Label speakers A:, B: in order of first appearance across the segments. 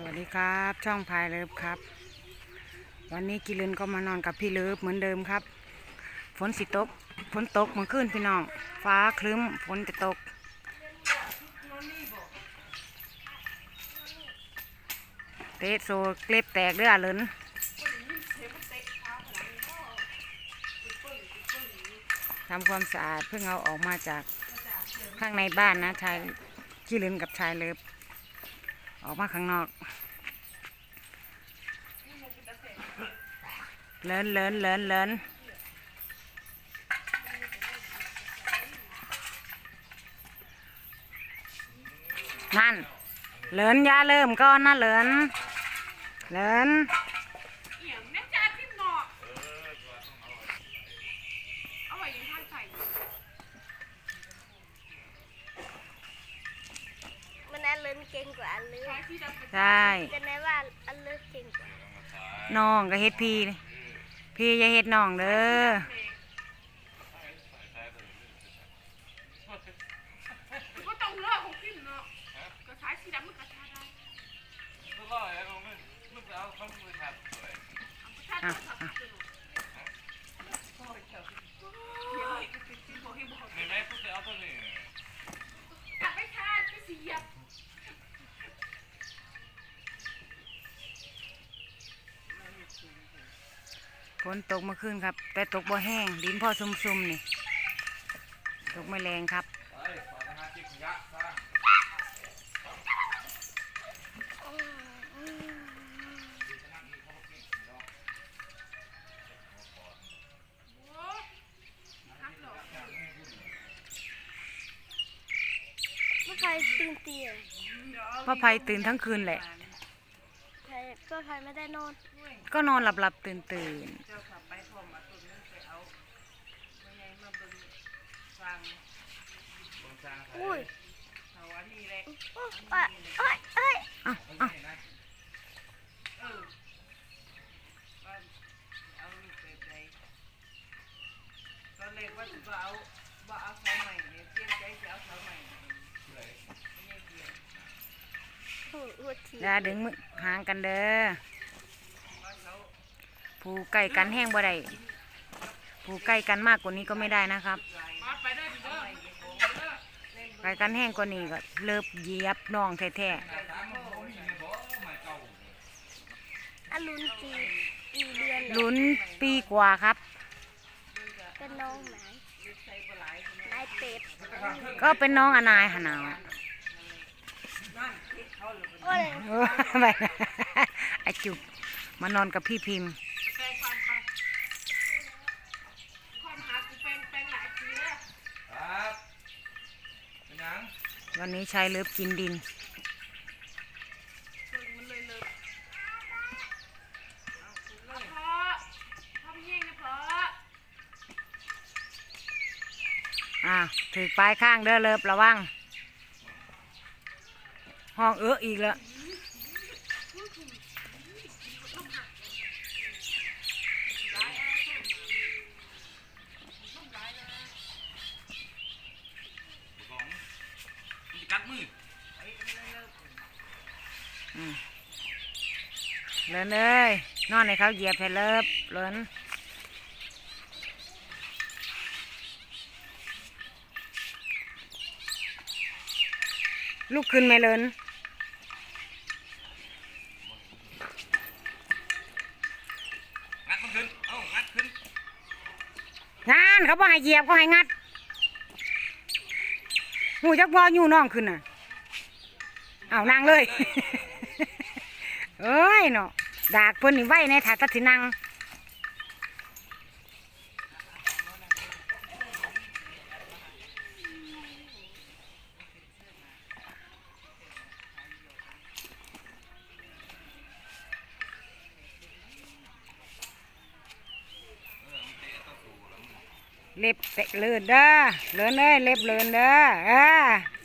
A: สวัสดีครับ ช่องพายเลิฟครับ วันนี้กิลินก็มานอนกับพี่เลิฟเหมือนเดิมครับ ฝนสิตกฝนตกเมื่อคืนพี่น้อง ฟ้าครึ้มฝนจะตก เตะโซเกล็บแตกเด้อเลินทำความสะอาดเพิ่งเอาออกมาจากข้างในบ้านนะชายกิลินกับชายเลิฟ ออกมาข้างนอกเลินเลินเลินเลินนั่น เลินอยาเริ่มก่อนนะเลินเลิน
B: เหี่ยงแม่จ้าที่หนอกเอาไว้ยังท่านใส่
C: มันอันเลินเก่งกว่าอันเลือ
B: ใช้ที่ดำเป็น
A: ใช่
C: จะไหนว่าอันเลือกเก่งกว่า
A: น้องก็เฮ็ดพี่นี่พี่อย่าเฮ็ดน้องเด้อ
B: ก็ต้องเลิกของพี่เนาะก็ใช้สีดำมันก็ใช้ได้
A: อะอะ
B: กลับไปทานไปเสียบ
A: ฝ นตกเมื่อคืนครับ แต่ตกบ่แห้งดินพอซุ่มๆนี่ ตกไม่แรงครับ
C: เมื่อใครตื่นเตียง
A: พ่อภัยตื่นทั้งคืนแหละ
C: ใครเพื่อใครไม่ได้นอน
A: ก็นอนหลับหลับๆตื่นตื่น
B: เจ้าขับไปพร้อมมาตุนนึงไปเอาไม่ไงมาเบิ่งฟัง
C: อุ้ย
B: เขาอันนี้แหละ
C: อุ๊ยอะเอ้ยเอ้ย
A: ๆอะอะ
B: เออว่าเอาลูกไปใจตอนแรกว่าจะเอาว่าเอาเสาใหม่เนี่ยเตรียมใจจะเอาเสาใหม่ไม่ใช่เพียง
C: หูหัวที
A: อย่าดึงมือห่างกันเด้อ
B: ว่าเสา
A: ผูใกล้กันแห้งบ่ได้ผูใกล้กันมากกว่านี้ก็ไม่ได้นะครับ
B: มาไปได้เด้อ
A: ใกล้กันแห้งกว่านี้ก็เลิบเหยียบน้องแท้
C: อันลุ้นกี่กี่เดือน
A: ๆ
C: เหรอ
A: ลุ้นปีกว่าครับ
C: เป็นน้องไหนนายเป็ด
A: ก็เป็นน้องอนายหนาว
C: โอ้ย
A: เออไปไอจุบมานอนกับพี่พิมพ์
B: แปลงความไปความหากูแปลงแปลงหลายทีแล้ว
D: ครับเป็นหยัง
A: วันนี้ใช้เลิฟกินดิน
B: อ่า
A: ถือปลายข้างเด้อเลิฟระวัง ห้องเอื้ออีกแล้ว เลินเลยนอนในเขาเหยียบให้เลิฟเลินลุกขึ้นไหมเลิน
D: งัดมันขึ้น เอ้างัดขึ้น
A: งานเขาบอกให้เหยียบก็ให้งัดหูจักบออยู่น้องขึ้นน่ะ เอานั่งเลย เอ้ยเนาะดากเพิ่นนี่ไว้ในถาดตัดสินังเล็บเตะเลื่นเด้อเลื่อนเลยเล็บเลื่อ
D: นเด้อเออ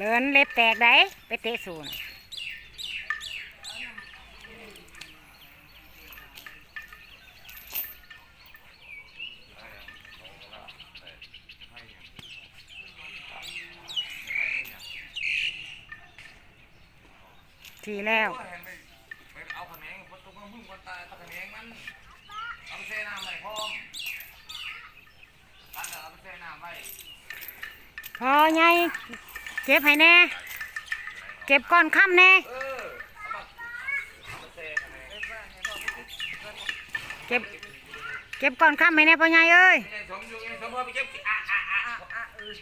A: เลินเล็บแตกได้ไปเตะสูนทีแล้ว
D: พอไง
A: เก็บให้แน่ เก็บก้อนค่ำแน่
D: เออเอามแช่
A: เก็บ เก็บก้อนค่ำให้แน่พ่อใหญ่เอ้ย
D: ไอ้สมอยู่ไอ้สมพอไปเก็บสิอะอ่อะอะ
B: อะเออ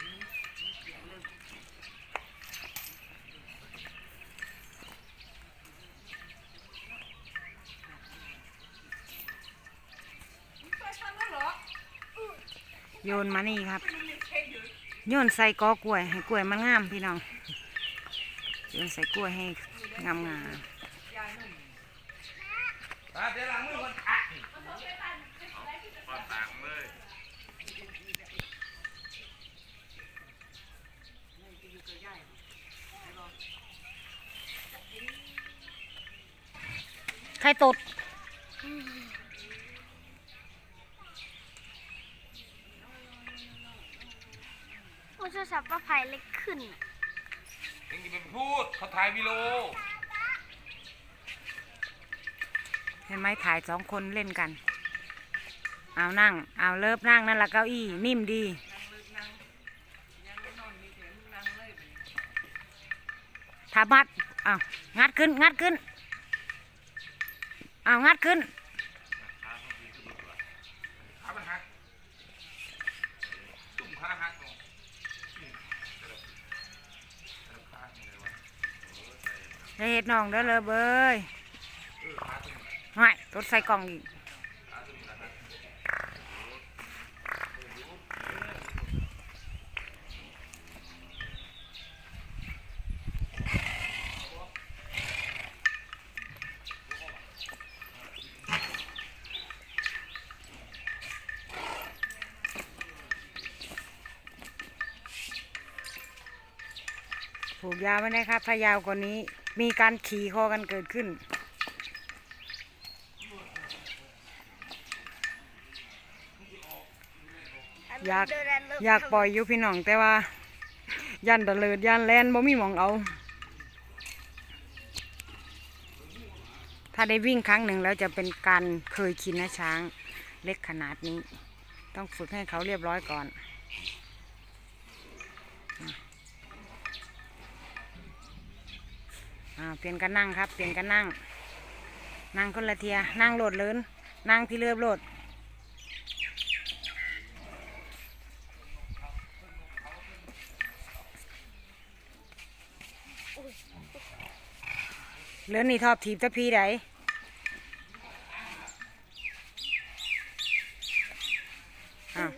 A: โยนมานี่ครับ โยนใส่กอกล้วย ให้กล้วยมันงามพี่น้องโยนใส่กล้วยให้งามงามใครตด
C: โอ้โทร ศัพท์ป้าไผ่เล็กขึ้นน่ะ
D: เองจะไปพูดเขาถ่ายวิดีโอ
A: เห็นไหมถ่ายสองคนเล่นกัน เอานั่ง เอาเลิฟนั่งนั่นละเก้าอี้นิ่มดี ถ้ามัดเอางัดขึ้น งัดขึ้น เอางัดขึ้น
D: ขามันหักตุ่มขาหักเนาะขาหักเลยวะ
A: ได้เห็ดน้องเด้อเลยเบยไม่รถใส่กล่องอีกผูกยาวไว้นะครับถ้ายาวกว่านี้ มีการขี่คอกันเกิดขึ้น อยากอยากปล่อยอยู่พี่น้องแต่ว่า ยันตะเลิดยันแลนบ่มีหมองเอา ถ้าได้วิ่งครั้งหนึ่งแล้วจะเป็นการเคยชินนะช้างเล็กขนาดนี้ ต้องฝึกให้เขาเรียบร้อยก่อน อ่า เปลี่ยนกันนั่งครับ เปลี่ยนกันนั่ง นั่งคนละเทีย นั่งโหลดเลินนั่งที่เรือโหลดเลินนี่ทอบถีบตะพีไดอ้าว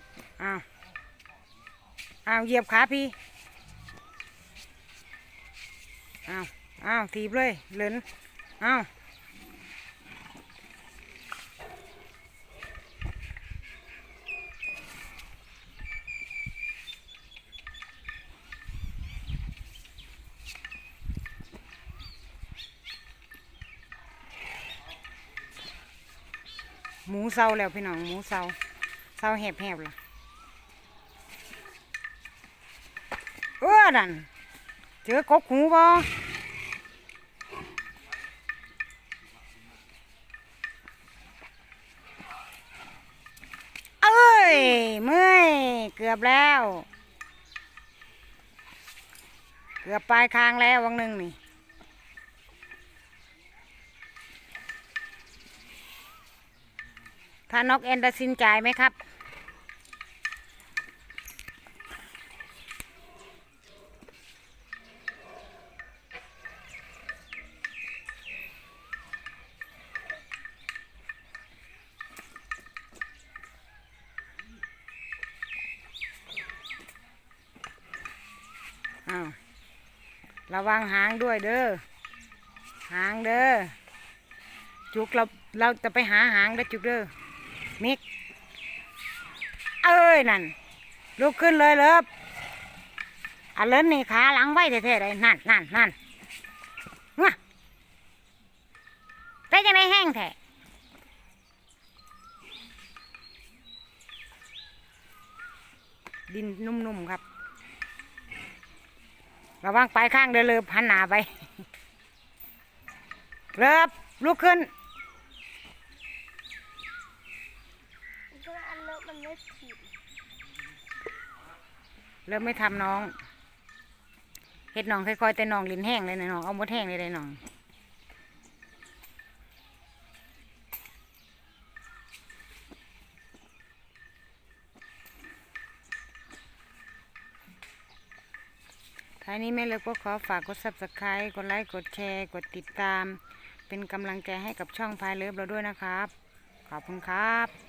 A: อ้าวอ้าวเหยียบขาพี่อ้าว อ้าวถีบเลยเหลินอ้าวหมูเศร้าแล้วพี่น้องหมูเศร้าเศร้าแหบแหบๆล่ะเออดันเจอกกหูบ่ ยเมื่อยเกือบแล้ว เกือบปลายคางแล้ววังหนึ่งนี่ถ้านกแอนดาซินจ่ายไหมครับ อ้าวระวังหางด้วยเด้อหางเด้อจุกเราเราจะไปหาหางเด้อจุกเด้อมิกเอ้ยนั่นลุกขึ้นเลยเลิฟอันเลินนี่ขาหลังไว้แท้ๆเลยนั่นนั่นนั่นงะได้จังไดแห้งแท้ดินนุ่มๆครับ ระวังไปข้างเดือเลิฟหันหน้าไปเริ่มลุกขึ้น
C: อันเลิกมันไม่ผิด
A: เริ่มไม่ทำน้องเห็ดน้องค่อยๆแต่น้องลิ้นแห้งเลยนะน้องเอาหมดแห้งเลยเลยน้อง ท้ายนี้แม่เล็กก็ขอฝากกด subscribe กดไลค์ กดแชร์ กดติดตาม เป็นกำลังใจให้กับช่องพายเลิฟเราด้วยนะครับ ขอบคุณครับ